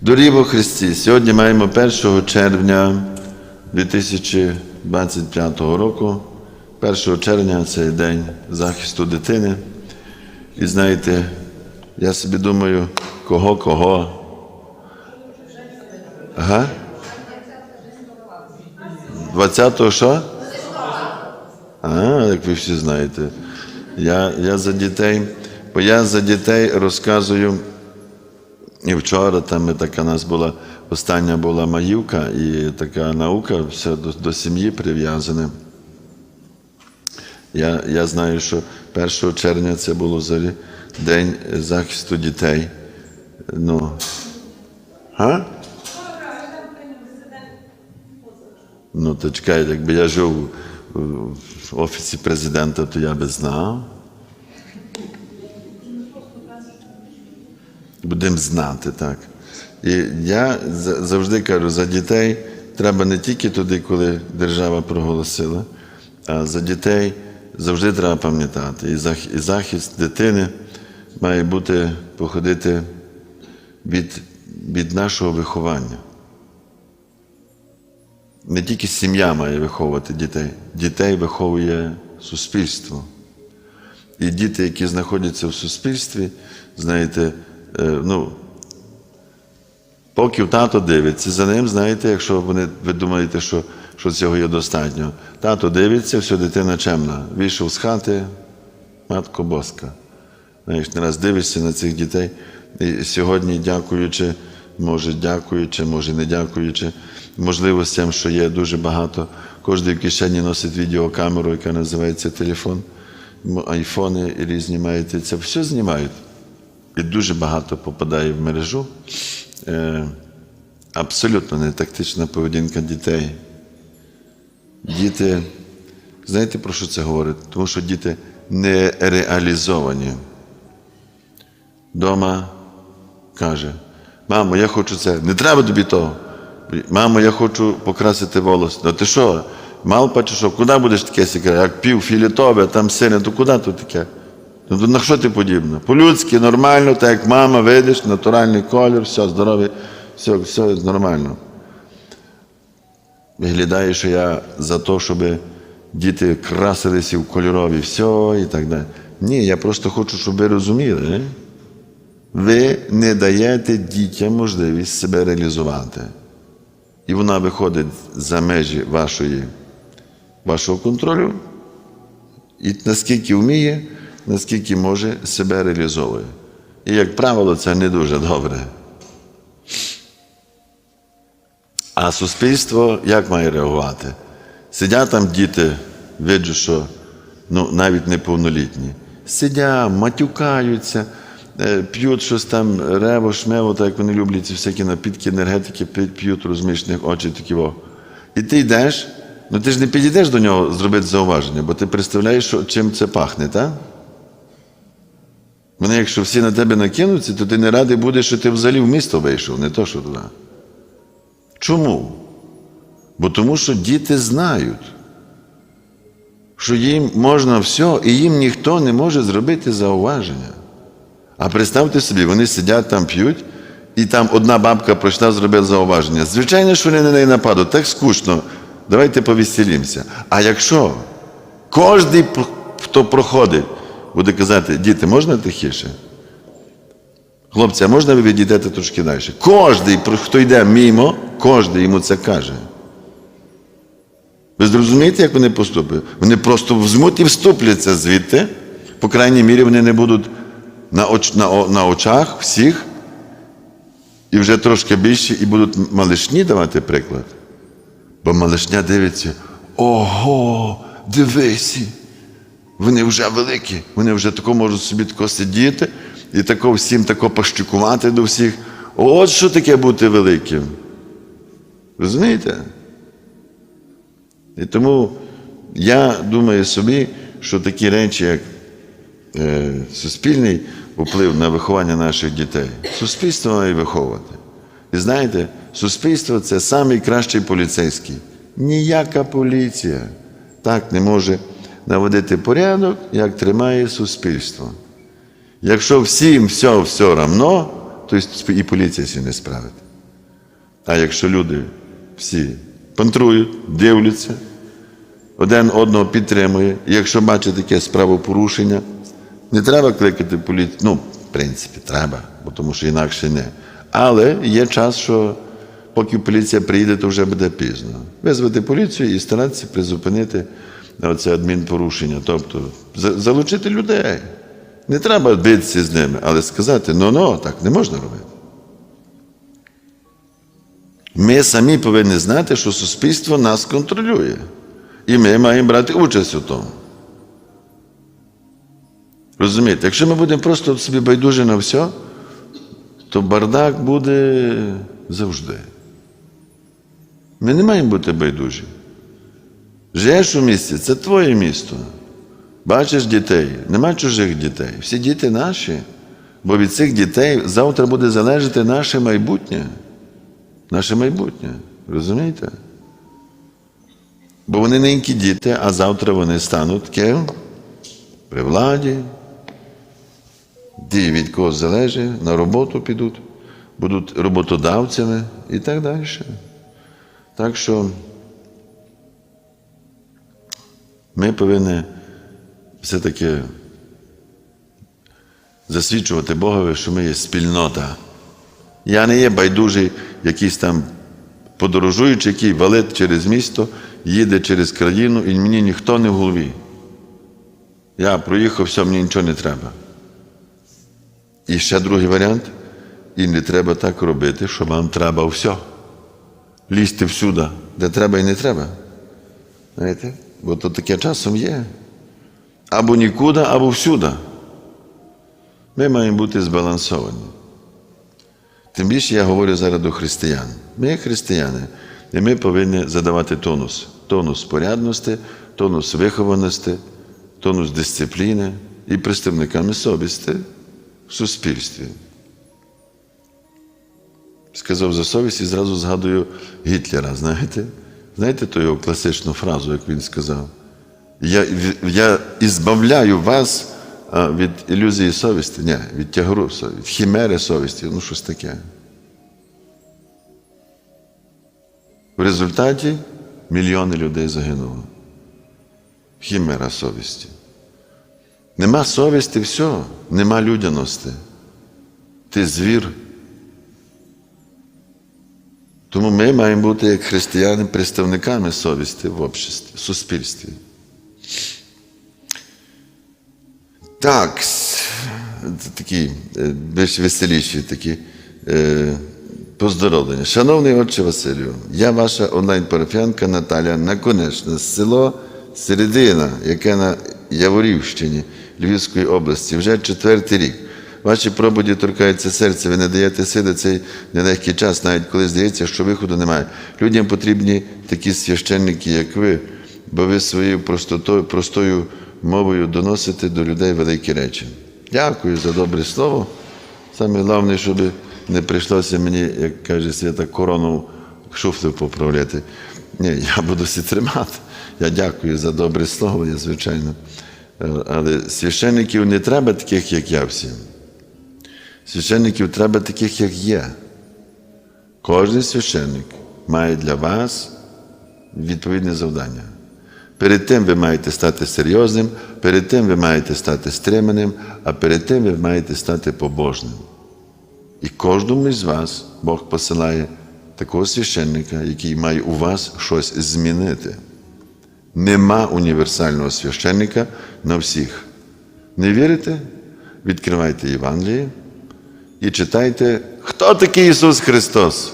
Доріво Христі, сьогодні маємо 1 червня 2025 року. 1 червня це день захисту дитини. І знаєте, я собі думаю, кого, кого. Ага? 20-го що? А, як ви всі знаєте. Я, я за дітей, бо я за дітей розказую. І вчора там така у нас була остання була маївка, і така наука, все до, до сім'ї прив'язане. Я, я знаю, що 1 червня це було взагалі День захисту дітей. Ну, га? Ну, то чекай, якби я жив в офісі президента, то я би знав. Будемо знати, так. І я завжди кажу, за дітей треба не тільки туди, коли держава проголосила, а за дітей завжди треба пам'ятати. І зах- і захист дитини має бути походити від, від нашого виховання. Не тільки сім'я має виховувати дітей, дітей виховує суспільство. І діти, які знаходяться в суспільстві, знаєте, ну, поки тато дивиться за ним, знаєте, якщо вони, ви думаєте, що, що цього є достатньо. Тато дивиться, все, дитина чемна. Вийшов з хати, матко боска. Знаєш, не раз дивишся на цих дітей. І сьогодні, дякуючи, може, дякуючи, може, не дякуючи, можливостям, що є дуже багато. Кожен в кишені носить відеокамеру, яка називається телефон, айфони і різні маєте. Це все знімають. І дуже багато попадає в мережу. Е, абсолютно не тактична поведінка дітей. Діти, знаєте про що це говорить? Тому що діти не реалізовані. Дома каже: мамо, я хочу це. Не треба тобі того. Мамо, я хочу покрасити волос. Ну ти що? Малпа чи що? Куди будеш таке сікати? Як пів філітове, там сине, то куди тут таке? На що ти подібна? По-людськи, нормально, так як мама, видиш, натуральний колір, все, здоровий, все, все нормально. Виглядає, що я за те, щоб діти красилися в кольорові, все і так далі. Ні, я просто хочу, щоб ви розуміли. е? Ви не даєте дітям можливість себе реалізувати. І вона виходить за межі вашої, вашого контролю, і наскільки вміє, наскільки може, себе реалізовує. І, як правило, це не дуже добре. А суспільство як має реагувати? Сидять там діти, виджу, що ну, навіть неповнолітні. Сидять, матюкаються, е, п'ють щось там, рево, шмево, так як вони люблять ці всякі напітки, енергетики, п'ють, розміщених очі такі. Во. І ти йдеш, ну ти ж не підійдеш до нього зробити зауваження, бо ти представляєш, що, чим це пахне, так? Вони, якщо всі на тебе накинуться, то ти не радий будеш, що ти взагалі в місто вийшов, не то, що туди. Чому? Бо тому що діти знають, що їм можна все, і їм ніхто не може зробити зауваження. А представте собі, вони сидять там п'ють, і там одна бабка пройшла, зробила зауваження. Звичайно, що вони на неї нападуть, так скучно. Давайте повеселімося. А якщо кожен, хто проходить, буде казати, діти, можна тихіше? Хлопці, а можна ви відійдете трошки далі? Кожний, хто йде мімо, кожен йому це каже. Ви зрозумієте, як вони поступлять? Вони просто візьмуть і вступляться звідти. По крайній мірі, вони не будуть на, оч, на, на очах всіх і вже трошки більше, і будуть малишні давати приклад. Бо малишня дивиться, ого, дивися. Вони вже великі, вони вже тако можуть собі тако сидіти і тако всім тако пощикувати до всіх. От що таке бути великим. Розумієте? І тому я думаю собі, що такі речі, як е, суспільний вплив на виховання наших дітей, суспільство має виховувати. І знаєте, суспільство це найкращий поліцейський. Ніяка поліція так не може наводити порядок, як тримає суспільство. Якщо всім все все равно, то і поліція сі не справить. А якщо люди всі пантрують, дивляться, один одного підтримує, і якщо бачить таке справопорушення, не треба кликати поліцію. Ну, в принципі, треба, бо тому що інакше не. Але є час, що поки поліція приїде, то вже буде пізно. Визвати поліцію і старатися призупинити це адмінпорушення. Тобто залучити людей. Не треба битися з ними, але сказати, ну ну так не можна робити. Ми самі повинні знати, що суспільство нас контролює. І ми маємо брати участь у тому. Розумієте, якщо ми будемо просто собі байдужі на все, то бардак буде завжди. Ми не маємо бути байдужі. Живеш у місті, це твоє місто. Бачиш дітей, нема чужих дітей. Всі діти наші. Бо від цих дітей завтра буде залежати наше майбутнє. Наше майбутнє. Розумієте? Бо вони ненькі діти, а завтра вони стануть ким? При владі. Ті, від кого залежить, на роботу підуть, будуть роботодавцями і так далі. Так що ми повинні все-таки засвідчувати Богові, що ми є спільнота. Я не є байдужий якийсь там подорожуючий, який валить через місто, їде через країну, і мені ніхто не в голові. Я проїхав, все, мені нічого не треба. І ще другий варіант. І не треба так робити, що вам треба все. Лізти всюди, де треба і не треба. Знаєте? Бо то таке часом є. Або нікуди, або всюди. Ми маємо бути збалансовані. Тим більше я говорю зараз до християн. Ми християни, і ми повинні задавати тонус. Тонус порядності, тонус вихованості, тонус дисципліни і представниками совісті в суспільстві. Сказав за совість і зразу згадую Гітлера, знаєте? Знаєте ту його класичну фразу, як він сказав? Я, я ізбавляю вас від ілюзії совісті, ні, від тягару, від хімери совісті, ну щось таке. В результаті мільйони людей загинуло. Хімера совісті. Нема совісті, все, нема людяності. Ти звір. Тому ми маємо бути як християни представниками совісті в обществі, в суспільстві. Так, такі е, більш веселіші такі е, поздоровлення. Шановний отче Василю, я ваша онлайн-парафіянка Наталя Наконечна з село Середина, яке на Яворівщині Львівської області, вже четвертий рік. Ваші пробуді торкаються серця, ви не даєте сили цей нелегкий час, навіть коли здається, що виходу немає. Людям потрібні такі священники, як ви, бо ви своєю простотою, простою мовою доносите до людей великі речі. Дякую за добре слово. Саме головне, щоб не прийшлося мені, як каже свята, корону шуфлю поправляти. Ні, я буду всі тримати. Я дякую за добре слово, я звичайно. Е, Але священників не треба таких, як я всім. Священників треба таких, як є. Кожен священник має для вас відповідне завдання. Перед тим ви маєте стати серйозним, перед тим ви маєте стати стриманим, а перед тим ви маєте стати побожним. І кожному із вас Бог посилає такого священника, який має у вас щось змінити. Нема універсального священника на всіх. Не вірите? Відкривайте Євангеліє і читайте, хто такий Ісус Христос.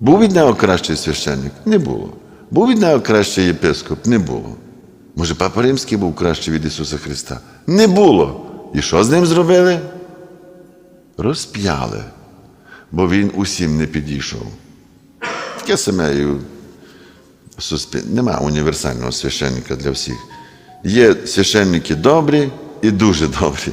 Був від нього кращий священник? Не було. Був від нього кращий єпископ? Не було. Може, Папа Римський був кращий від Ісуса Христа? Не було. І що з ним зробили? Розп'яли, бо він усім не підійшов. Таке саме і суспіль... Нема універсального священника для всіх. Є священники добрі і дуже добрі.